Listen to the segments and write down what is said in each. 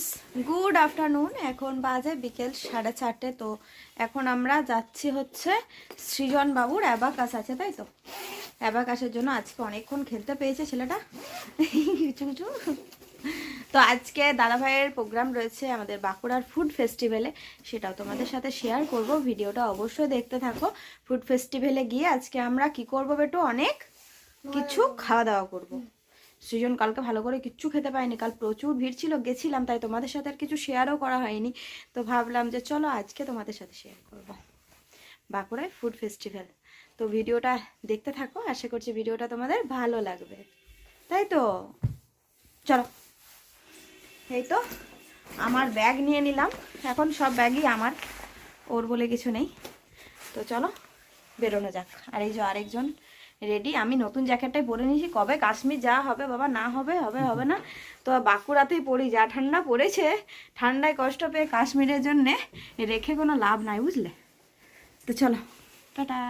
Friends good afternoon এখন বাজে বিকেল সাড়ে চারটে, তো এখন আমরা যাচ্ছি হচ্ছে সৃজন বাবুর অ্যাবাকাস আছে, তাই তো? অ্যাবাকাসের জন্য আজকে অনেকক্ষণ খেলতে পেয়েছে ছেলেটা। কিছু কিছু তো আজকে দাদাভাইয়ের প্রোগ্রাম রয়েছে আমাদের বাঁকুড়ার ফুড ফেস্টিভ্যালে সেটাও তোমাদের সাথে শেয়ার করব। ভিডিওটা অবশ্যই দেখতে থাকো। ফুড ফেস্টিভ্যালে গিয়ে আজকে আমরা কি করব বেটু? অনেক কিছু খাওয়া দাওয়া করব। সৃজন কালকে ভালো করে কিচ্ছু খেতে পাইনি কাল প্রচুর ভিড় ছিল, গেছিলাম, তাই তোমাদের সাথে আর কিছু শেয়ারও করা হয়নি। তো ভাবলাম যে চলো আজকে তোমাদের সাথে শেয়ার করব। বাঁকুড়ায় ফুড ফেস্টিভ্যাল তো ভিডিওটা দেখতে থাকো, আশা করছি ভিডিওটা তোমাদের ভালো লাগবে। তাই তো? চলো। এই তো, আমার ব্যাগ নিয়ে নিলাম। এখন সব ব্যাগই আমার, ওর বলে কিছু নেই। তো চলো, বেরোনো যাক। আর এই যে আরেকজন রেডি আমি নতুন জ্যাকেটটাই পরে নিয়েছি। কবে? কাশ্মীর যা হবে বাবা, না হবে হবে হবে না। তো বাঁকুড়াতেই পড়ি। যা ঠান্ডা পড়েছে, ঠান্ডায় কষ্ট পেয়ে কাশ্মীরের জন্যে রেখে কোনো লাভ নাই, বুঝলে? তো চলো, টাটা।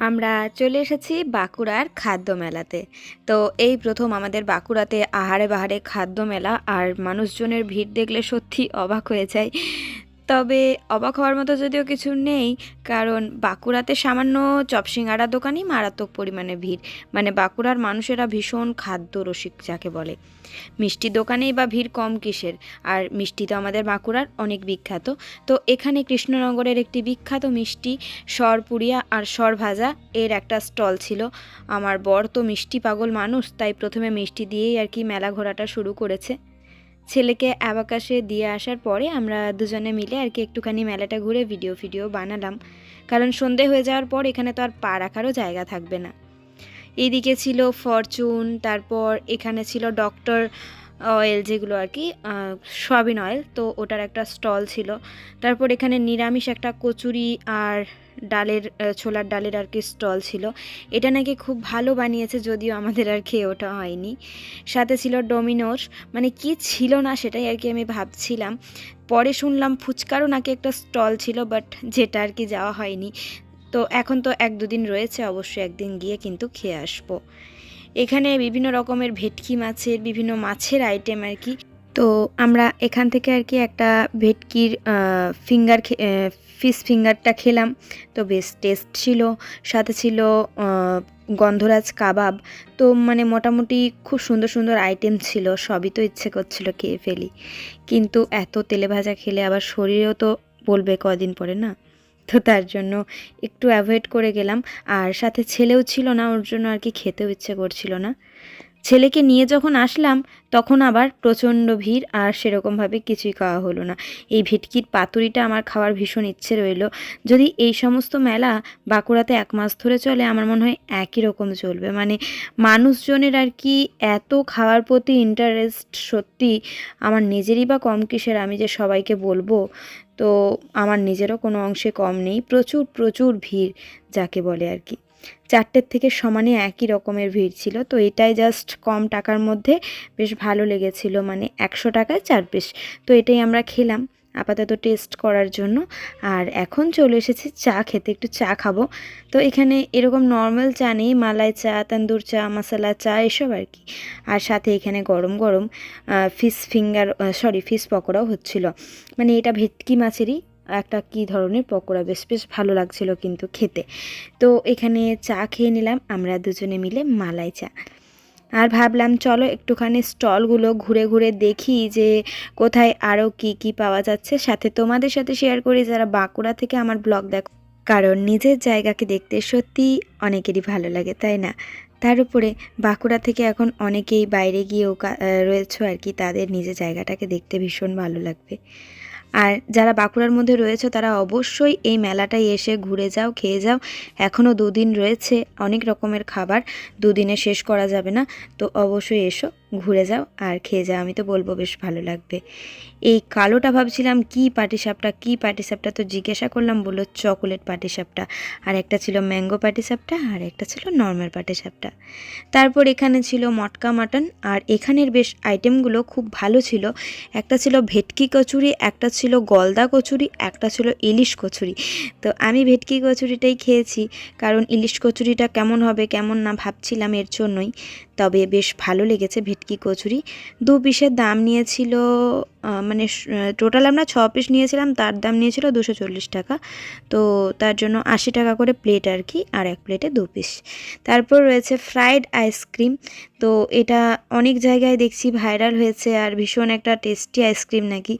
আমরা চলে এসেছি বাঁকুড়ার খাদ্য মেলাতে তো এই প্রথম আমাদের বাঁকুড়াতে আহারে বাহারে খাদ্য মেলা আর মানুষজনের ভিড় দেখলে সত্যি অবাক হয়ে যায় তবে অবাক হওয়ার মতো যদিও কিছু নেই, কারণ বাঁকুড়াতে সামান্য চপসিঙ্গাড়া দোকানই মারাত্মক পরিমাণে ভিড়। মানে বাঁকুড়ার মানুষেরা ভীষণ খাদ্য রসিক যাকে বলে। মিষ্টি দোকানেই বা ভিড় কম কিসের? আর মিষ্টি তো আমাদের বাঁকুড়ার অনেক বিখ্যাত। তো এখানে কৃষ্ণনগরের একটি বিখ্যাত মিষ্টি সরপুরিয়া আর সর ভাজা এর একটা স্টল ছিল। আমার বর তো মিষ্টি পাগল মানুষ, তাই প্রথমে মিষ্টি দিয়েই আর কি মেলা ঘোরাটা শুরু করেছে। ছেলেকে অ্যাবাকাশে দিয়ে আসার পরে আমরা দুজনে মিলে আর কি একটুখানি মেলাটা ঘুরে ভিডিও ফিডিও বানালাম। কারণ সন্ধে হয়ে যাওয়ার পর এখানে তো আর পা রাখারও জায়গা থাকবে না। এইদিকে ছিল ফরচুন তারপর এখানে ছিল ডক্টর অয়েল যেগুলো আর কি আহ, সয়াবিন অয়েল তো ওটার একটা স্টল ছিল। তারপর এখানে নিরামিষ একটা কচুরি আর ডালের ছোলার ডালের আর কি স্টল ছিল। এটা নাকি খুব ভালো বানিয়েছে যদিও আমাদের আর খেয়ে ওঠা হয়নি। সাথে ছিল ডোমিনোস মানে কি ছিল না সেটাই আর কি আমি ভাবছিলাম। পরে শুনলাম ফুচকারও নাকি একটা স্টল ছিল, বাট যেটা আর কি যাওয়া হয়নি। তো এখন তো এক দুদিন রয়েছে অবশ্যই একদিন গিয়ে কিন্তু খেয়ে আসব। এখানে বিভিন্ন রকমের ভেটকি মাছের, বিভিন্ন মাছের আইটেম আর কি তো আমরা এখান থেকে আর কি একটা ভেটকির ফিঙ্গার ফিশ ফিঙ্গারটা খেলাম। তো বেশ টেস্ট ছিল। সাথে ছিল গন্ধরাজ কাবাব। তো মানে মোটামুটি খুব সুন্দর সুন্দর আইটেম ছিল। সবই তো ইচ্ছে করছিল খেয়ে ফেলি। কিন্তু এত তেলে ভাজা খেলে আবার শরীরেও তো বলবে কদিন পরে না? তো তার জন্য একটু অ্যাভয়েড করে গেলাম। আর সাথে ছেলেও ছিল না, ওর জন্য আর কি খেতেও ইচ্ছে করছিল না। ছেলেকে নিয়ে যখন আসলাম, তখন আবার প্রচণ্ড ভিড় আর সেরকমভাবে কিছুই খাওয়া হলো না। এই ভিটকির পাতুরিটা আমার খাওয়ার ভীষণ ইচ্ছে রইল। যদি এই সমস্ত মেলা বাঁকুড়াতে এক মাস ধরে চলে, আমার মনে হয় একই রকম চলবে। মানে মানুষজনের আর কি এত খাওয়ার প্রতি ইন্টারেস্ট সত্যি আমার নিজেরই বা কম কিসের, আমি যে সবাইকে বলব, তো আমার নিজেরও কোনো অংশে কম নেই। প্রচুর প্রচুর ভিড়, যাকে বলে আর কি। চারটের থেকে সমানে একই রকমের ভিড় ছিল। তো এটাই জাস্ট কম টাকার মধ্যে বেশ ভালো লেগেছিল। মানে একশো টাকায় চার পিস তো এটাই আমরা খেলাম আপাতত টেস্ট করার জন্য। আর এখন চলে এসেছি চা খেতে। একটু চা খাব। তো এখানে এরকম নর্মাল চা নেই। মালাই চা, তান্দুর চা, মশালা চা, এসব আর কি। আর সাথে এখানে গরম গরম ফিশ ফিঙ্গার সরি ফিশ পকোড়াও হচ্ছিল। মানে এটা ভেটকি মাছেরই একটা কি ধরনের পকোড়া? বেশ বেশ ভালো লাগছিল কিন্তু খেতে। তো এখানে চা খেয়ে নিলাম, আমরা দুজনে মিলে মালাই চা। আর ভাবলাম, চলো একটুখানি স্টলগুলো ঘুরে ঘুরে দেখি যে কোথায় আরও কি কি পাওয়া যাচ্ছে। সাথে তোমাদের সাথে শেয়ার করি, যারা বাঁকুড়া থেকে আমার ব্লগ দেখো কারণ নিজের জায়গাকে দেখতে সত্যি অনেকেরই ভালো লাগে, তাই না? তার উপরে বাঁকুড়া থেকে এখন অনেকেই বাইরে গিয়েও রয়েছে আর কি, তাদের নিজের জায়গাটাকে দেখতে ভীষণ ভালো লাগবে। আর যারা বাঁকুড়ার মধ্যে রয়েছে, তারা অবশ্যই এই মেলাটায় এসে ঘুরে যাও, খেয়ে যাও। এখনও দুদিন রয়েছে, অনেক রকমের খাবার। দুদিনে শেষ করা যাবে না। তো অবশ্যই এসো। ঘুরে যাও আর খেয়ে যাও। আমি তো বলব বেশ ভালো লাগবে। এই কালোটা ভাবছিলাম, কি পাটিসাপটা কি পাটিসাপটা? তো জিজ্ঞাসা করলাম, বলল চকোলেট পাটিসাপটা। আর একটা ছিল ম্যাঙ্গো পাটিসাপটা, আর একটা ছিল নর্মাল পাটিসাপটা। তারপর এখানে ছিল মটকা মাটন, আর এখানের বেশ আইটেমগুলো খুব ভালো ছিল। একটা ছিল ভেটকি কচুরি, একটা ছিল গলদা কচুরি, একটা ছিল ইলিশ কচুরি। তো আমি ভেটকি কচুরিটাই খেয়েছি, কারণ ইলিশ কচুরিটা কেমন হবে, কেমন না ভাবছিলাম এর জন্যই। তবে বেশ ভালো লেগেছে ভেটকি কচুরি। দু পিসের দাম নিয়েছিল মানে টোটাল আমরা ছ পিস নিয়েছিলাম, তার দাম নিয়েছিল দুশো চল্লিশ টাকা। তো তার জন্য আশি টাকা করে প্লেট আর কি, আর এক প্লেটে দু পিস। তারপর রয়েছে ফ্রাইড আইসক্রিম তো এটা অনেক জায়গায় দেখছি ভাইরাল হয়েছে আর ভীষণ একটা টেস্টি আইসক্রিম নাকি।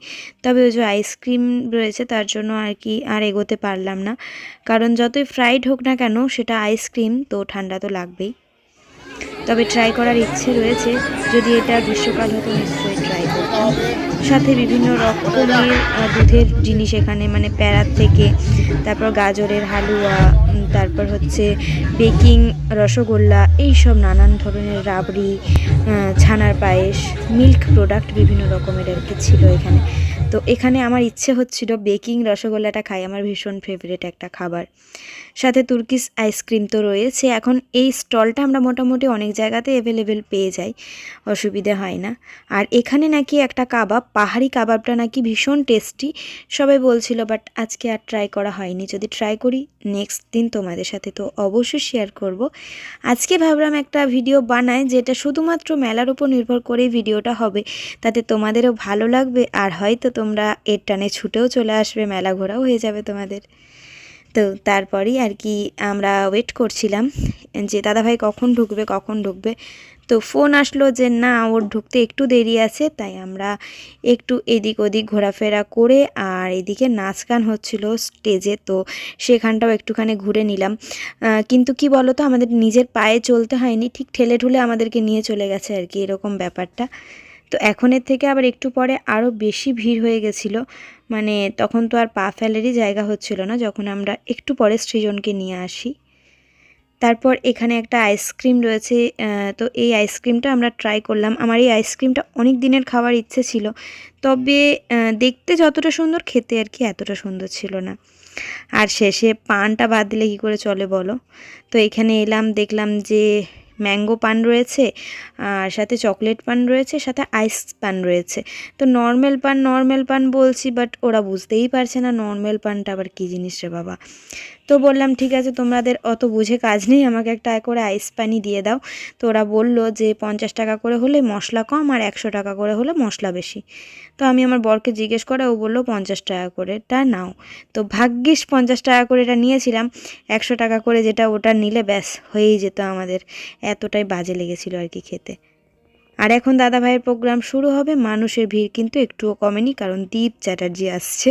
তবে ওই যে আইসক্রিম রয়েছে, তার জন্য আর কি আর এগোতে পারলাম না। কারণ যতই ফ্রাইড হোক না কেন, সেটা আইসক্রিম তো ঠান্ডা তো লাগবেই। তবে ট্রাই করার ইচ্ছে রয়েছে যদি এটা গ্রীষ্মকাল হতো নিশ্চয়ই ট্রাই করতাম। সাথে বিভিন্ন রকমের দুধের জিনিস এখানে মানে প্যারার থেকে, তারপর গাজরের হালুয়া তারপর হচ্ছে বেকিং রসগোল্লা এই সব নানান ধরনের রাবড়ি ছানার পায়েস মিল্ক প্রোডাক্ট বিভিন্ন রকমের আর কি ছিল এখানে। তো এখানে আমার ইচ্ছে হচ্ছিল বেকিং রসগোল্লাটা খাই, আমার ভীষণ ফেভারিট একটা খাবার। সাথে তুর্কিস আইসক্রিম তো রয়েছে, এখন এই স্টলটা আমরা মোটামুটি অনেক জায়গাতে অ্যাভেলেবেল পেয়ে যাই, অসুবিধে হয় না। আর এখানে নাকি একটা কাবাব, পাহাড়ি কাবাবটা নাকি ভীষণ টেস্টি সবাই বলছিল, বাট আজকে আর ট্রাই করা হয়নি, যদি ট্রাই করি নেক্সট দিন তোমাদের সাথে তো অবশ্যই শেয়ার করব। আজকে ভাবলাম একটা ভিডিও বানাই, যেটা শুধুমাত্র মেলার উপর নির্ভর করেই ভিডিওটা হবে, তাতে তোমাদেরও ভালো লাগবে, আর হয়তো তোমরা এর টানে ছুটেও চলে আসবে, মেলা ঘোরাও হয়ে যাবে তোমাদের। তো তারপরেই আর কি আমরা ওয়েট করছিলাম যে দাদাভাই কখন ঢুকবে কখন ঢুকবে। তো ফোন আসলো যে না, ওর ঢুকতে একটু দেরি আছে, তাই আমরা একটু এদিক ওদিক ঘোরাফেরা করে আর এদিকে নাচ গান হচ্ছিল স্টেজে, তো সেখানটাও একটুখানি ঘুরে নিলাম। কিন্তু কি বলো তো আমাদের নিজের পায়ে চলতে হয়নি, ঠিক ঠেলে ঠুলে আমাদেরকে নিয়ে চলে গেছে আর কি, এরকম ব্যাপারটা। তো এখনের থেকে আবার একটু পরে আরও বেশি ভিড় হয়ে গেছিল। মানে তখন তো আর পা ফেলেরই জায়গা হচ্ছিল না, যখন আমরা একটু পরে সৃজনকে নিয়ে আসি। তারপর এখানে একটা আইসক্রিম রয়েছে তো এই আইসক্রিমটা আমরা ট্রাই করলাম। আমার এই আইসক্রিমটা অনেক দিনের খাওয়ার ইচ্ছে ছিল, তবে দেখতে যতটা সুন্দর, খেতে আর কি এতটা সুন্দর ছিল না। আর শেষে পানটা বাদ দিলে কী করে চলে বলো? তো এখানে এলাম, দেখলাম যে ম্যাঙ্গো পান রয়েছে, আর সাথে চকলেট পান রয়েছে, সাথে আইস পান রয়েছে। তো নর্মাল পান নর্মাল পান বলছি বাট ওরা বুঝতেই পারছে না নর্মাল পানটা আবার কী জিনিস রে বাবা। তো বললাম, ঠিক আছে, তোমাদের অত বুঝে কাজ নেই, আমাকে একটা করে আইস পানি দিয়ে দাও। তো ওরা বলল যে, পঞ্চাশ টাকা করে হলে মশলা কম আর একশো টাকা করে হলে মশলা বেশি। তো আমি আমার বরকে জিজ্ঞেস করে, ও বলল, পঞ্চাশ টাকা করে টা নাও। তো ভাগ্যিস পঞ্চাশ টাকা করে এটা নিয়েছিলাম, একশো টাকা করে যেটা ওটা নিলে ব্যাস হয়েই যেত আমাদের। এতটাই বাজে লেগেছিল আর কি খেতে। আর এখন দাদা ভাইয়ের প্রোগ্রাম শুরু হবে, মানুষের ভিড় কিন্তু একটুও কমেনি কারণ দীপ চ্যাটার্জি আসছে।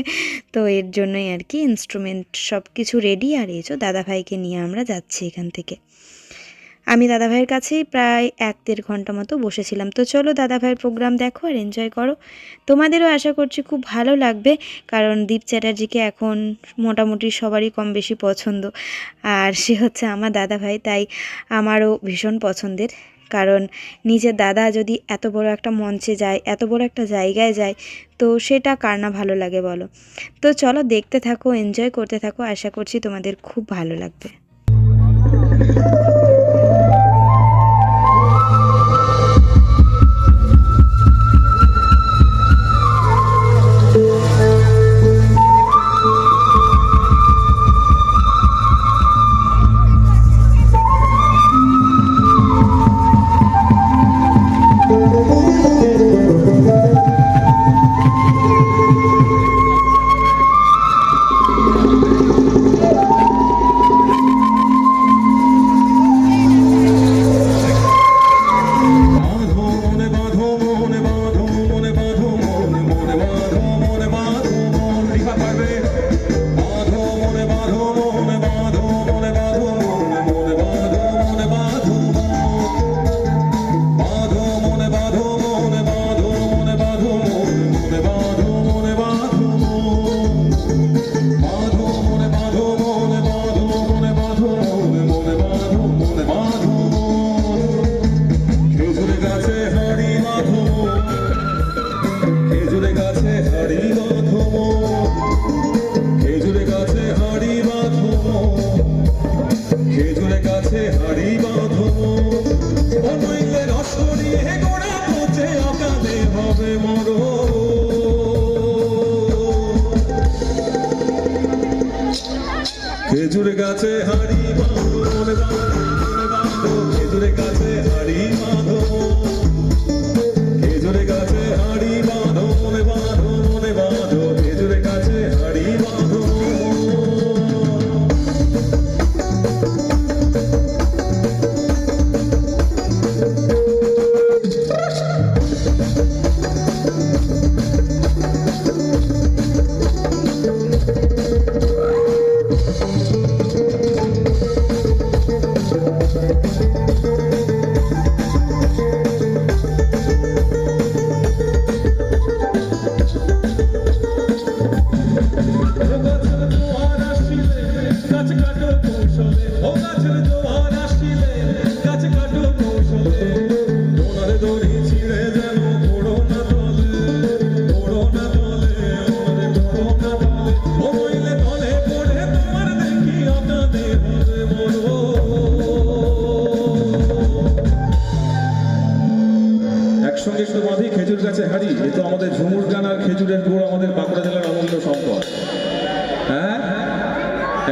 তো এর জন্যই আর কি ইনস্ট্রুমেন্ট সব কিছু রেডি আর যে দাদা ভাইকে নিয়ে আমরা যাচ্ছি এখান থেকে। আমি দাদা ভাইয়ের কাছেই প্রায় এক দেড় ঘণ্টা মতো বসেছিলাম। তো চলো দাদা ভাইয়ের প্রোগ্রাম দেখো আর এনজয় করো। তোমাদেরও আশা করছি খুব ভালো লাগবে কারণ দীপ চ্যাটার্জিকে এখন মোটামুটি সবারই কম বেশি পছন্দ। আর সে হচ্ছে আমার দাদা ভাই তাই আমারও ভীষণ পছন্দের। কারণ নিজের দাদা যদি এত বড় একটা মঞ্চে যায়, এত বড় একটা জায়গায় যায়, তো সেটা কার না ভালো লাগে বলো? তো চলো দেখতে থাকো এনজয় করতে থাকো, আশা করছি তোমাদের খুব ভালো লাগবে।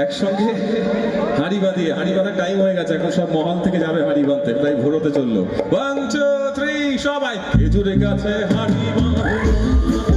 একসঙ্গে হাঁড়ি বাঁধিয়ে হাঁড়ি বাঁধার টাইম হয়ে গেছে, এখন সব মহল থেকে যাবে হাড়ি বাঁধতে তাই ভোরতে চলল। ওয়ান টু থ্রি সবাই খেজুরে গাছে হাড়ি বাঁধ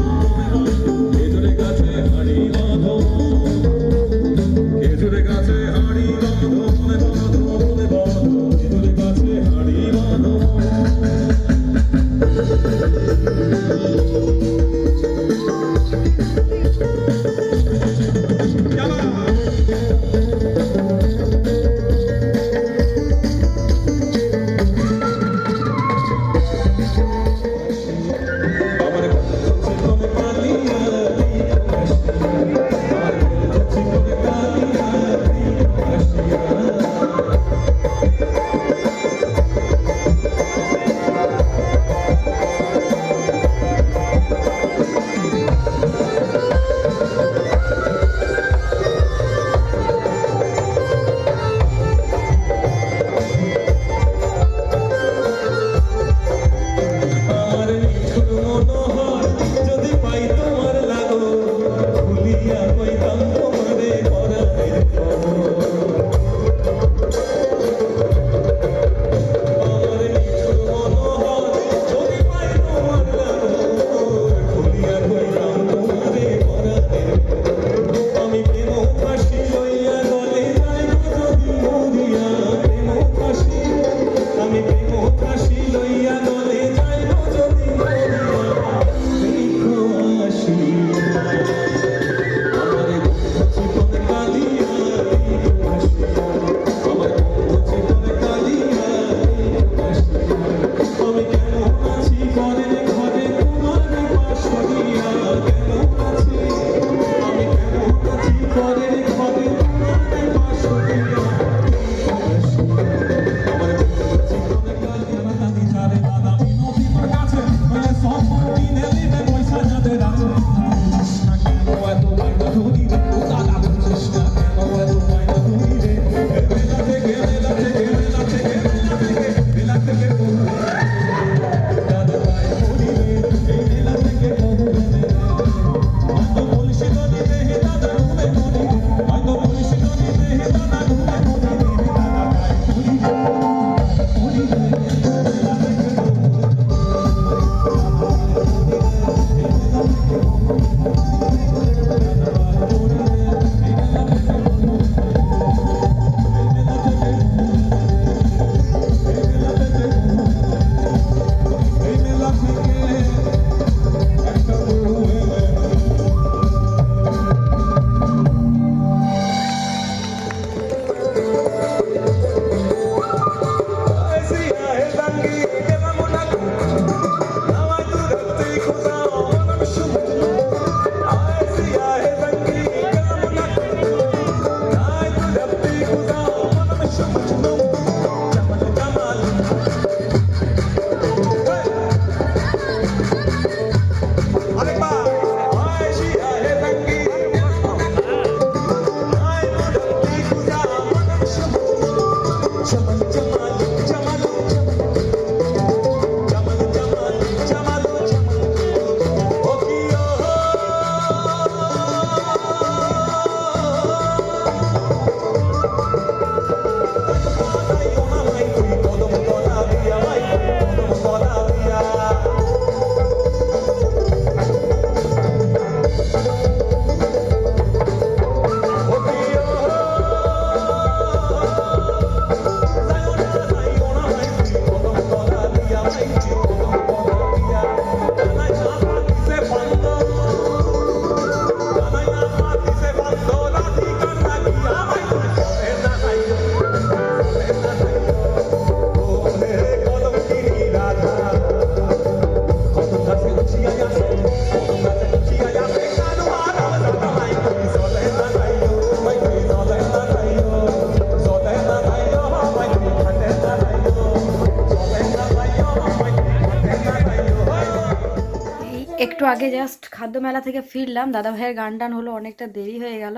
আগে জাস্ট খাদ্য মেলা থেকে ফিরলাম। দাদা ভাইয়ের গান টান হলো অনেকটা দেরি হয়ে গেল।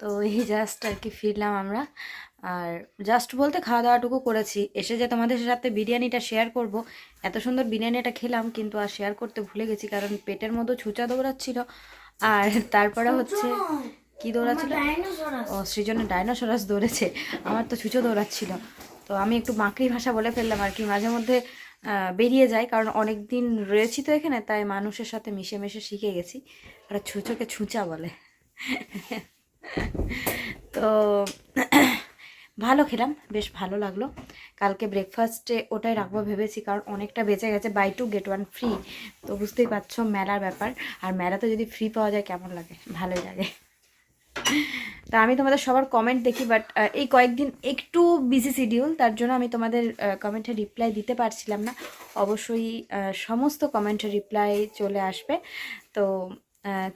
তো এই জাস্ট আর কি ফিরলাম আমরা। আর জাস্ট বলতে খাওয়া দাওয়াটুকু করেছি। এসে যে তোমাদের সাথে বিরিয়ানিটা শেয়ার করব। এত সুন্দর বিরিয়ানিটা খেলাম কিন্তু আর শেয়ার করতে ভুলে গেছি কারণ পেটের মতো ছুঁচা দৌড়াচ্ছিল। আর তারপরে হচ্ছে কি দৌড়াচ্ছিল? ও সৃজনের ডাইনোসরাস দৌড়েছে। আমার তো ছুঁচো দৌড়াচ্ছিল। তো আমি একটু মাকড়ি ভাষা বলে ফেললাম আর কি। মাঝে মধ্যে বেরিয়ে যায়। কারণ অনেক দিন রয়েছি তো এখানে, তাই মানুষের সাথে মিশে মিশে শিখে গেছি। আর ছুঁচোকে ছুঁচা বলে। তো ভালো খেলাম, বেশ ভালো লাগল। কালকে ব্রেকফাস্টে ওটাই রাখব ভেবেছি, কারণ অনেকটা বেঁচে গেছে। Buy two get one free তো বুঝতেই পারছ মেলার ব্যাপার। আর মেলাতে যদি ফ্রি পাওয়া যায়, কেমন লাগে? ভালোই লাগে। তা আমি তোমাদের সবার কমেন্ট দেখি বাট এই কয়েকদিন একটু বিজি শিডিউল তার জন্য আমি তোমাদের কমেন্টে রিপ্লাই দিতে পারছিলাম না। অবশ্যই সমস্ত কমেন্টের রিপ্লাই চলে আসবে। তো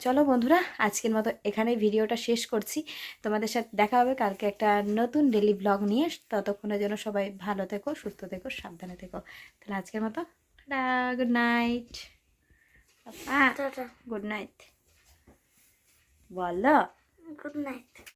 চলো বন্ধুরা আজকের মতো এখানেই ভিডিওটা শেষ করছি। তোমাদের সাথে দেখা হবে কালকে একটা নতুন ডেলি ব্লগ নিয়ে। ততক্ষণের জন্য সবাই ভালো থেকো সুস্থ থেকো সাবধানে থেকো। তাহলে আজকের মতো গুড নাইট গুড নাইট বলো। Good night